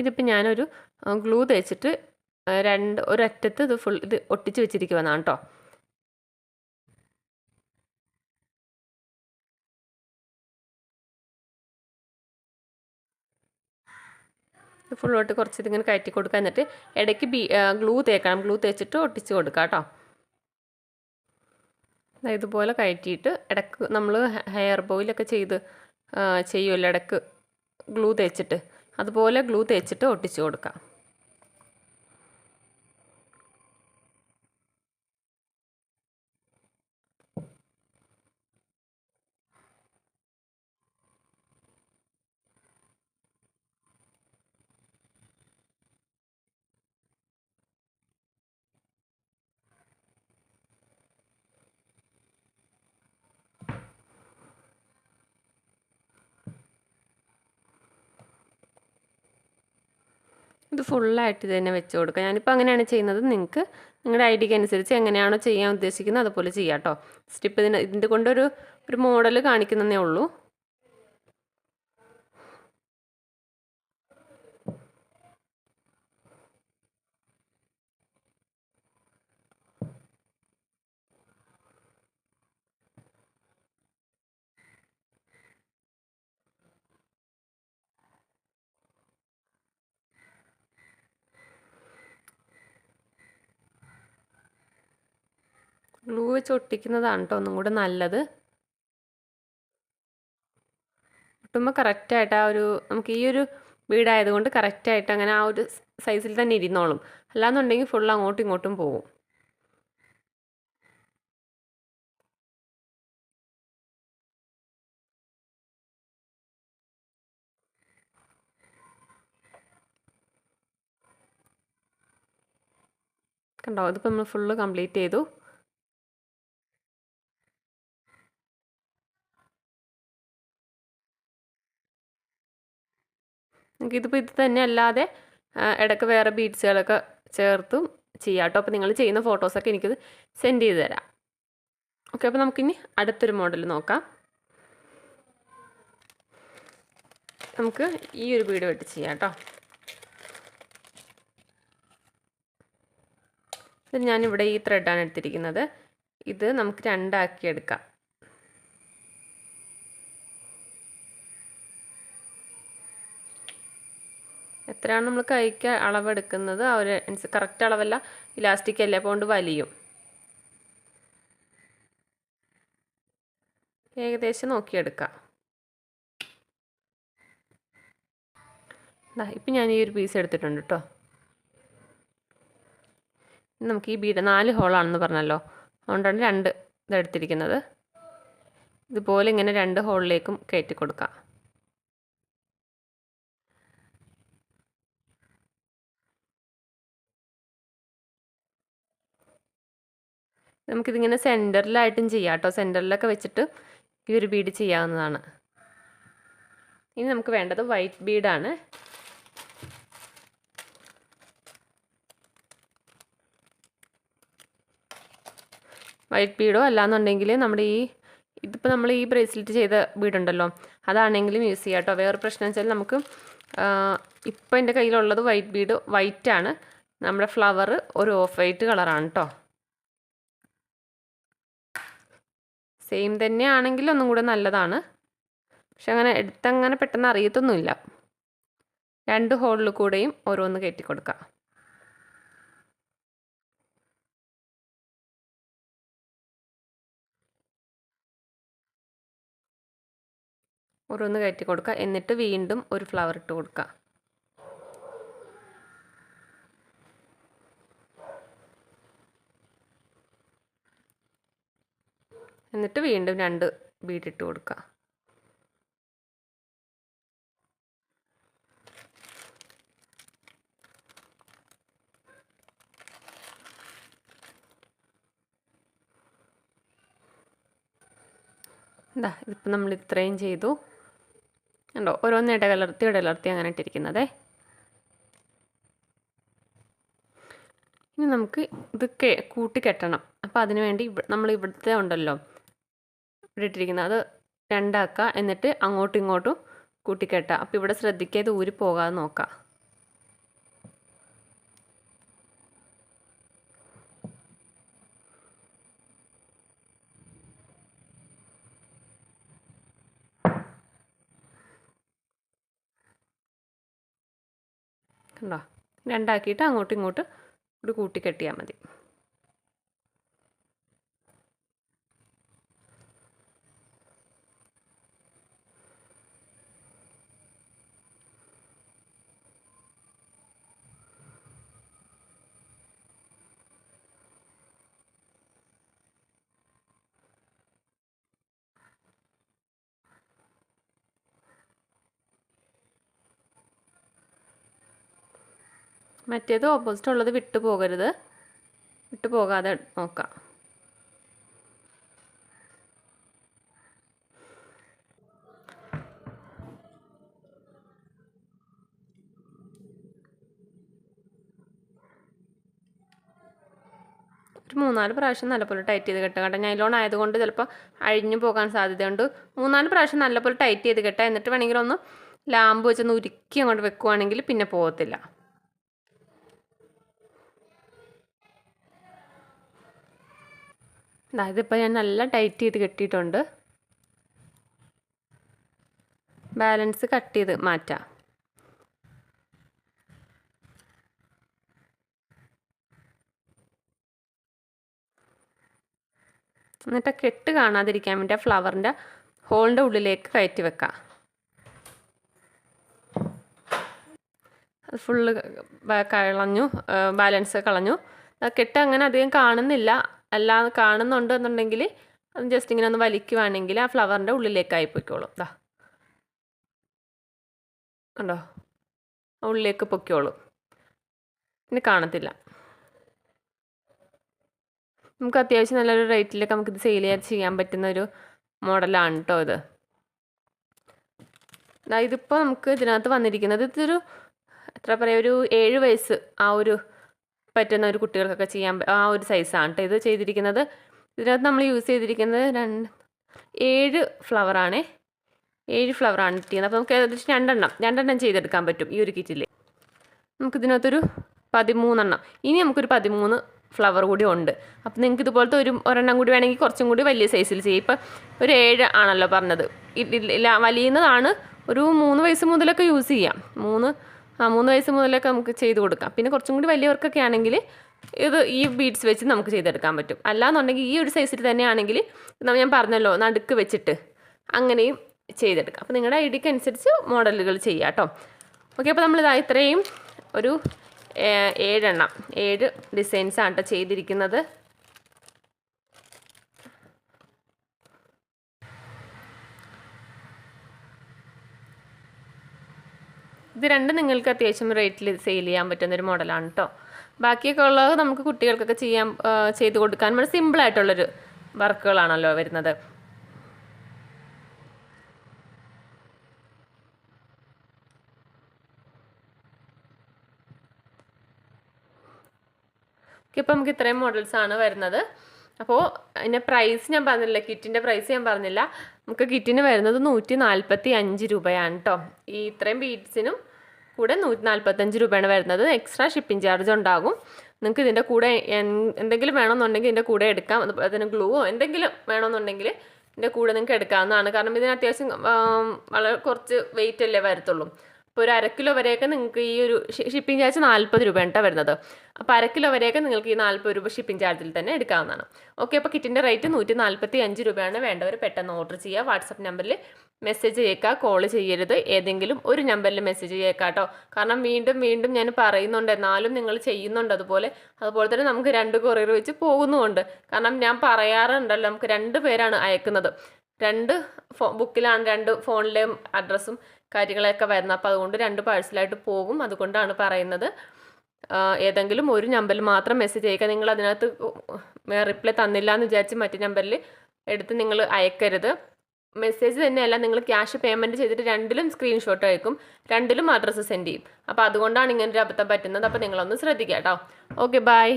ഇതിപ്പോൾ ഞാനൊരു ഗ്ലൂ തേച്ചിട്ട് രണ്ട് ഒരറ്റത്ത് ഇത് ഫുൾ ഇത് ഒട്ടിച്ച് വെച്ചിരിക്കുവന്നാണ് കേട്ടോ ഫുള്ളോട്ട് കുറച്ച് ഇതിങ്ങനെ കയറ്റി കൊടുക്കുക. എന്നിട്ട് ഇടയ്ക്ക് ബി ഗ്ലൂ തേക്കണം. ഗ്ലൂ തേച്ചിട്ട് ഒട്ടിച്ച് കൊടുക്കുക കേട്ടോ ഇതുപോലെ കയറ്റിയിട്ട് ഇടയ്ക്ക് നമ്മൾ ഹെയർ ബോയിലൊക്കെ ചെയ്ത് ചെയ്യുമല്ലോ ഇടയ്ക്ക് ഗ്ലൂ തേച്ചിട്ട്. അതുപോലെ ഗ്ലൂ തേച്ചിട്ട് ഒട്ടിച്ചു കൊടുക്കാം. ഇത് ഫുള്ളായിട്ട് ഇത് തന്നെ വെച്ച് കൊടുക്കുക ഞാനിപ്പോൾ അങ്ങനെയാണ് ചെയ്യുന്നത്. നിങ്ങൾക്ക് നിങ്ങളുടെ ഐഡിയക്ക് അനുസരിച്ച് എങ്ങനെയാണോ ചെയ്യാൻ ഉദ്ദേശിക്കുന്നത് അതുപോലെ ചെയ്യാം കേട്ടോ സ്റ്റിപ്പ് ഇതിന് ഇതിന്റെ കൊണ്ടൊരു ഒരു മോഡൽ കാണിക്കുന്നതേ ഉള്ളൂ. ഗ്ലൂ വെച്ച് ഒട്ടിക്കുന്നതാണ് കേട്ടോ ഒന്നും കൂടെ നല്ലത്. ഒട്ടുമ്പോൾ കറക്റ്റായിട്ട് ആ ഒരു നമുക്ക് ഈ ഒരു വീടായതുകൊണ്ട് കറക്റ്റായിട്ട് അങ്ങനെ ആ ഒരു സൈസിൽ തന്നെ ഇരുന്നോളും. അല്ലാന്നുണ്ടെങ്കിൽ ഫുൾ അങ്ങോട്ടും ഇങ്ങോട്ടും പോകും കണ്ടോ? ഇതിപ്പോൾ നമ്മൾ ഫുള്ള് കംപ്ലീറ്റ് ചെയ്തു. നിങ്ങൾക്ക് ഇതിപ്പോൾ ഇത് തന്നെ അല്ലാതെ ഇടയ്ക്ക് വേറെ ബീഡ്സുകളൊക്കെ ചേർത്തും ചെയ്യാം കേട്ടോ. അപ്പോൾ നിങ്ങൾ ചെയ്യുന്ന ഫോട്ടോസൊക്കെ എനിക്കത് സെൻഡ് ചെയ്ത് തരാം. ഓക്കെ അപ്പോൾ നമുക്കിനി അടുത്തൊരു മോഡൽ നോക്കാം. നമുക്ക് ഈ ഒരു വീട് വെട്ടി ചെയ്യാം കേട്ടോ. ഇത് ഞാനിവിടെ ഈ ത്രെഡാണ് എടുത്തിരിക്കുന്നത്. ഇത് നമുക്ക് രണ്ടാക്കി എടുക്കാം. എത്രയാണ് നമ്മൾ കൈക്ക് അളവെടുക്കുന്നത്? ആ ഒരു കറക്റ്റ് അളവല്ല ഇലാസ്റ്റിക് അല്ലേ? അപ്പോൾ വലിയും. ഏകദേശം നോക്കിയെടുക്കാം. ഇപ്പം ഞാൻ ഈ ഒരു പീസ് എടുത്തിട്ടുണ്ട് കേട്ടോ നമുക്ക് ഈ ബീഡ് നാല് ഹോളാണെന്ന് പറഞ്ഞല്ലോ. അതുകൊണ്ടാണ് രണ്ട് ഇതെടുത്തിരിക്കുന്നത് ഇതുപോലെ ഇങ്ങനെ രണ്ട് ഹോളിലേക്കും കയറ്റി കൊടുക്കാം. നമുക്കിതിങ്ങനെ സെന്ററിലായിട്ടും ചെയ്യാം കേട്ടോ. സെന്ററിലൊക്കെ വെച്ചിട്ട് ഈ ഒരു ബീഡ് ചെയ്യാവുന്നതാണ്. ഇനി നമുക്ക് വേണ്ടത് വൈറ്റ് ബീഡാണ് വൈറ്റ് ബീഡോ അല്ലാന്നുണ്ടെങ്കിൽ നമ്മുടെ ഈ ഇതിപ്പോൾ നമ്മൾ ഈ ബ്രേസ്ലെറ്റ് ചെയ്ത ബീഡുണ്ടല്ലോ അതാണെങ്കിലും യൂസ് ചെയ്യാം കേട്ടോ. വേറെ പ്രശ്നം വെച്ചാൽ നമുക്ക് ഇപ്പോൾ എന്റെ കയ്യിലുള്ളത് വൈറ്റ് ബീഡ് വൈറ്റാണ് നമ്മുടെ ഫ്ലവർ ഒരു ഓഫ് വൈറ്റ് കളറാണ് കേട്ടോ. സെയിം തന്നെയാണെങ്കിൽ ഒന്നും കൂടെ നല്ലതാണ്. പക്ഷെ അങ്ങനെ എടുത്തങ്ങനെ പെട്ടെന്ന് അറിയത്തൊന്നുമില്ല. രണ്ട് ഹോളിൽ കൂടെയും ഓരോന്ന് കയറ്റി കൊടുക്കാം. ഓരോന്ന് കയറ്റി കൊടുക്കുക എന്നിട്ട് വീണ്ടും ഒരു ഫ്ലവർ ഇട്ട് കൊടുക്കുക എന്നിട്ട് വീണ്ടും രണ്ട് ബീഡ് ഇട്ട് കൊടുക്കുക എന്താ ഇതിപ്പോൾ നമ്മൾ ഇത്രയും ചെയ്തു. ഉണ്ടോ ഓരോന്ന് ഇടകലർത്തി ഇടകലർത്തി അങ്ങനെ ഇട്ടിരിക്കുന്നതേ. ഇനി നമുക്ക് ഇത് കൂട്ടി കെട്ടണം. അപ്പോൾ അതിന് വേണ്ടി നമ്മൾ ഇവിടുത്തെ ഉണ്ടല്ലോ. ഇവിടെ ഇട്ടിരിക്കുന്നത്. അത് രണ്ടാക്കുക എന്നിട്ട് അങ്ങോട്ടും ഇങ്ങോട്ടും കൂട്ടിക്കെട്ടുക അപ്പോൾ ഇവിടെ ശ്രദ്ധിക്കുക ഇത് ഊരി പോകാതെ നോക്കുക കണ്ടോ? രണ്ടാക്കിയിട്ട് അങ്ങോട്ടും ഇങ്ങോട്ടും കൂടി കൂട്ടിക്കെട്ടിയാൽ മതി. മറ്റേത് ഓപ്പോസിറ്റ് ഉള്ളത് വിട്ടു പോകരുത്. വിട്ടു പോകാതെ നോക്കാം. ഒരു മൂന്നാൽ പ്രാവശ്യം നല്ലപോലെ ടൈറ്റ് ചെയ്ത് കെട്ടുക കേട്ടോ. നൈലോൺ ആയതുകൊണ്ട് ചിലപ്പോൾ അഴിഞ്ഞു പോകാൻ സാധ്യതയുണ്ട്. മൂന്നാൽ പ്രാവശ്യം നല്ലപോലെ ടൈറ്റ് ചെയ്ത് കെട്ടുക. എന്നിട്ട് വേണമെങ്കിൽ ഒന്ന് ലാമ്പ് വെച്ചൊന്ന് ഉരുക്കി അങ്ങോട്ട് വെക്കുവാണെങ്കിൽ പിന്നെ പോകത്തില്ല. ഇതിപ്പോൾ ഞാൻ നല്ല ടൈറ്റ് ചെയ്ത് കെട്ടിയിട്ടുണ്ട്. ബാലൻസ് കട്ട് ചെയ്ത് മാറ്റാം. എന്നിട്ട് കെട്ട് കാണാതിരിക്കാൻ വേണ്ടി ആ ഫ്ലവറിന്റെ ഹോളിന്റെ ഉള്ളിലേക്ക് കയറ്റി വെക്കാം. അത് ഫുള്ള് കളഞ്ഞു ബാലൻസ് കളഞ്ഞു. കെട്ട് അങ്ങനെ അധികം കാണുന്നില്ല. അല്ലാതെ കാണുന്നുണ്ട് എന്നുണ്ടെങ്കിൽ അത് ജസ്റ്റ് ഇങ്ങനെ ഒന്ന് വലിക്കുവാണെങ്കിൽ ആ ഫ്ലവറിന്റെ ഉള്ളിലേക്കായി പൊയ്ക്കോളും ദാ ഉണ്ടോ ഉള്ളിലേക്ക് പൊയ്ക്കോളും. പിന്നെ കാണത്തില്ല. നമുക്ക് അത്യാവശ്യം നല്ലൊരു റേറ്റിലൊക്കെ നമുക്കിത് സെയിൽ ചെയ്യാൻ ചെയ്യാൻ പറ്റുന്ന ഒരു മോഡലാണ് കേട്ടോ ഇത്. ഇതിപ്പോൾ നമുക്ക് ഇതിനകത്ത് വന്നിരിക്കുന്നത് ഇതൊരു എത്ര പറയുക ഒരു ഏഴ് വയസ്സ് ആ ഒരു പറ്റുന്ന ഒരു കുട്ടികൾക്കൊക്കെ ചെയ്യാൻ ആ ഒരു സൈസാണ് കേട്ടോ ഇത് ചെയ്തിരിക്കുന്നത്. ഇതിനകത്ത് നമ്മൾ യൂസ് ചെയ്തിരിക്കുന്നത് രണ്ട് ഏഴ് ഫ്ലവറാണേ ഏഴ് ഫ്ലവറാണ് കിട്ടിയത്. അപ്പോൾ നമുക്ക് ഏകദേശം രണ്ടെണ്ണം രണ്ടെണ്ണം ചെയ്തെടുക്കാൻ പറ്റും ഈ ഒരു കിറ്റിൽ നമുക്കിതിനകത്തൊരു പതിമൂന്നെണ്ണം. ഇനി നമുക്കൊരു പതിമൂന്ന് ഫ്ലവർ കൂടി ഉണ്ട്. അപ്പോൾ നിങ്ങൾക്ക് ഇതുപോലത്തെ ഒരു ഒരെണ്ണം കൂടി വേണമെങ്കിൽ കുറച്ചും കൂടി വലിയ സൈസിൽ ചെയ്യും. ഇപ്പം ഒരു ഏഴ് ആണല്ലോ പറഞ്ഞത്. വലിയുന്നതാണ് ഒരു മൂന്ന് വയസ്സ് മുതലൊക്കെ യൂസ് ചെയ്യാം. മൂന്ന് മൂന്ന് വയസ്സ് മുതലൊക്കെ നമുക്ക് ചെയ്ത് കൊടുക്കാം. പിന്നെ കുറച്ചും കൂടി വലിയവർക്കൊക്കെ ആണെങ്കിൽ ഇത് ഈ ബീഡ്സ് വെച്ച് നമുക്ക് ചെയ്തെടുക്കാൻ പറ്റും. അല്ലാന്നുണ്ടെങ്കിൽ ഈ ഒരു സൈസിൽ തന്നെയാണെങ്കിൽ ഞാൻ പറഞ്ഞല്ലോ നടുക്ക് വെച്ചിട്ട് അങ്ങനെയും ചെയ്തെടുക്കാം. അപ്പോൾ നിങ്ങളുടെ ഐഡിക്ക് അനുസരിച്ച് മോഡലുകൾ ചെയ്യാം കേട്ടോ. ഓക്കെ അപ്പോൾ നമ്മളിതാ ഇത്രയും ഒരു ഏഴെണ്ണം ഏഴ് ഡിസൈൻസ് ആണ് കേട്ടോ ചെയ്തിരിക്കുന്നത്. ഇത് രണ്ടും നിങ്ങൾക്ക് അത്യാവശ്യം റേറ്റിൽ സെയിൽ ചെയ്യാൻ പറ്റുന്ന ഒരു മോഡലാണ് കേട്ടോ ബാക്കിയൊക്കെ ഉള്ളത് നമുക്ക് കുട്ടികൾക്കൊക്കെ ചെയ്യാൻ ചെയ്ത് കൊടുക്കാൻ വളരെ സിമ്പിളായിട്ടുള്ളൊരു വർക്കുകളാണല്ലോ വരുന്നത്. ഇപ്പം നമുക്ക് ഇത്രയും മോഡൽസാണ് വരുന്നത്. അപ്പോൾ അതിന്റെ പ്രൈസ് ഞാൻ പറഞ്ഞില്ല കിറ്റിന്റെ പ്രൈസ് ഞാൻ പറഞ്ഞില്ല. നമുക്ക് കിറ്റിന് വരുന്നത് നൂറ്റി നാൽപ്പത്തി അഞ്ച് രൂപയാണ് കേട്ടോ ഈ ഇത്രയും ബീഡ്സിനും കൂടെ നൂറ്റി നാൽപ്പത്തഞ്ച് രൂപയാണ് വരുന്നത്. എക്സ്ട്രാ ഷിപ്പിംഗ് ചാർജ് ഉണ്ടാകും. നിങ്ങൾക്ക് ഇതിന്റെ കൂടെ എന്തെങ്കിലും വേണമെന്നുണ്ടെങ്കിൽ ഇതിന്റെ കൂടെ എടുക്കാം. അതുപോലെ തന്നെ ഗ്ലൂവോ എന്തെങ്കിലും വേണമെന്നുണ്ടെങ്കിൽ ഇതിന്റെ കൂടെ നിങ്ങൾക്ക് എടുക്കാവുന്നതാണ്. കാരണം ഇതിന് അത്യാവശ്യം വളരെ കുറച്ച് വെയിറ്റ് അല്ലേ വരത്തുള്ളൂ. അപ്പോൾ ഒരു അരക്കിലോ കിലോ വരെയൊക്കെ നിങ്ങൾക്ക് ഈ ഒരു ഷിപ്പിംഗ് ചാർജ് നാൽപ്പത് രൂപ കേട്ടോ വരുന്നത്. അപ്പോൾ അരക്കിലോ കിലോ വരെയൊക്കെ നിങ്ങൾക്ക് ഈ നാൽപ്പത് രൂപ ഷിപ്പിംഗ് ചാർജിൽ തന്നെ എടുക്കാവുന്നതാണ്. ഓക്കെ അപ്പോൾ കിറ്റിന്റെ റേറ്റ് നൂറ്റി നാൽപ്പത്തി അഞ്ച് രൂപയാണ് വേണ്ടവർ പെട്ടെന്ന് ഓർഡർ ചെയ്യുക. വാട്സപ്പ് നമ്പറിൽ മെസ്സേജ് ചെയ്യേക്കുക കോൾ ചെയ്യരുത്. ഏതെങ്കിലും ഒരു നമ്പറിൽ മെസ്സേജ് ചെയ്യേക്കാം കേട്ടോ കാരണം വീണ്ടും വീണ്ടും ഞാൻ പറയുന്നുണ്ട് എന്നാലും നിങ്ങൾ ചെയ്യുന്നുണ്ട് അതുപോലെ. അതുപോലെ തന്നെ നമുക്ക് രണ്ട് കൊറിയർ വെച്ച് പോകുന്നുമുണ്ട്. കാരണം ഞാൻ പറയാറുണ്ടല്ലോ നമുക്ക് രണ്ട് പേരാണ് അയക്കുന്നത്. രണ്ട് ഫോ ബുക്കിലാണ് രണ്ട് ഫോണിലെയും അഡ്രസ്സും കാര്യങ്ങളൊക്കെ വരുന്നത്. അപ്പോൾ അതുകൊണ്ട് രണ്ട് പാഴ്സലായിട്ട് പോകും. അതുകൊണ്ടാണ് പറയുന്നത്. ഏതെങ്കിലും ഒരു നമ്പറിൽ മാത്രം മെസ്സേജ് അയക്കുക. നിങ്ങൾ അതിനകത്ത് റിപ്ലൈ തന്നില്ല എന്ന് വിചാരിച്ച് മറ്റു നമ്പറിൽ എടുത്ത് നിങ്ങൾ അയക്കരുത്. മെസ്സേജ് തന്നെയല്ല നിങ്ങൾ ക്യാഷ് പേയ്മെന്റ് ചെയ്തിട്ട് രണ്ടിലും സ്ക്രീൻഷോട്ട് അയക്കും രണ്ടിലും അഡ്രസ്സ് സെൻഡ് ചെയ്യും. അപ്പോൾ അതുകൊണ്ടാണ് ഇങ്ങനെ ഒരു അബദ്ധം പറ്റുന്നത്. അപ്പോൾ നിങ്ങളൊന്ന് ശ്രദ്ധിക്കുക കേട്ടോ. Okay bye